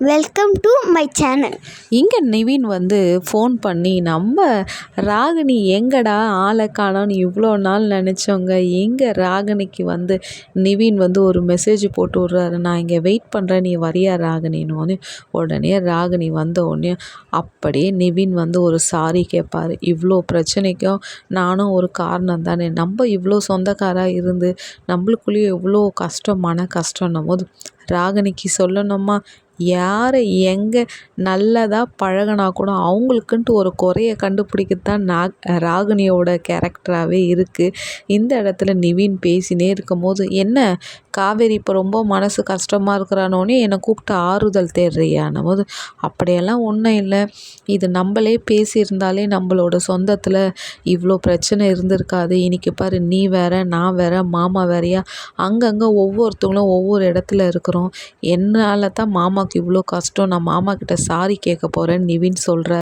Welcome to my channel இங்கே நிவின் வந்து phone பண்ணி நம்ம ராகினி எங்கடா ஆளை காணோன்னு இவ்வளோ நாள் நினச்சோங்க எங்கே ராகினிக்கு வந்து நிவின் வந்து ஒரு மெசேஜ் போட்டு விட்றாரு. நான் இங்கே வெயிட் பண்ணுறேன் நீ வரியா ராகினின்னு உடனே உடனே ராகினி வந்த உடனே அப்படியே நிவின் வந்து ஒரு சாரி கேட்பாரு இவ்வளோ பிரச்சனைக்கும் நானும் ஒரு காரணம் தானே. நம்ம இவ்வளோ சொந்தக்காராக இருந்து நம்மளுக்குள்ளேயே இவ்வளோ கஷ்டம் மன கஷ்டன்னும் போது ராகினிக்கு சொல்லணுமா? யாரை எங்கே நல்லதாக பழகினா கூட அவங்களுக்குன்ட்டு ஒரு குறைய கண்டுபிடிக்கத்தான் நாக் ராகினியோட கேரக்டராகவே இருக்குது இந்த இடத்துல நிவின் பேசினே இருக்கும்போது என்ன காவேரி இப்போ ரொம்ப மனசு கஷ்டமாக இருக்கிறானோனே என்னை கூப்பிட்டு ஆறுதல் தேடுறியான்னும் போது அப்படியெல்லாம் ஒன்றும் இல்லை. இது நம்மளே பேசியிருந்தாலே நம்மளோட சொந்தத்தில் இவ்வளோ பிரச்சனை இருந்திருக்காது. இன்றைக்கி பாரு நீ வேற நான் வேற மாமா வேறையா? அங்கங்கே ஒவ்வொருத்தவங்களும் ஒவ்வொரு இடத்துல இருக்கிறோம். என்னால் தான் மாமாவுக்கு இவ்வளோ கஷ்டம். நான் மாமா கிட்ட சாரி கேட்க போகிறேன் நிவின் சொல்கிறார்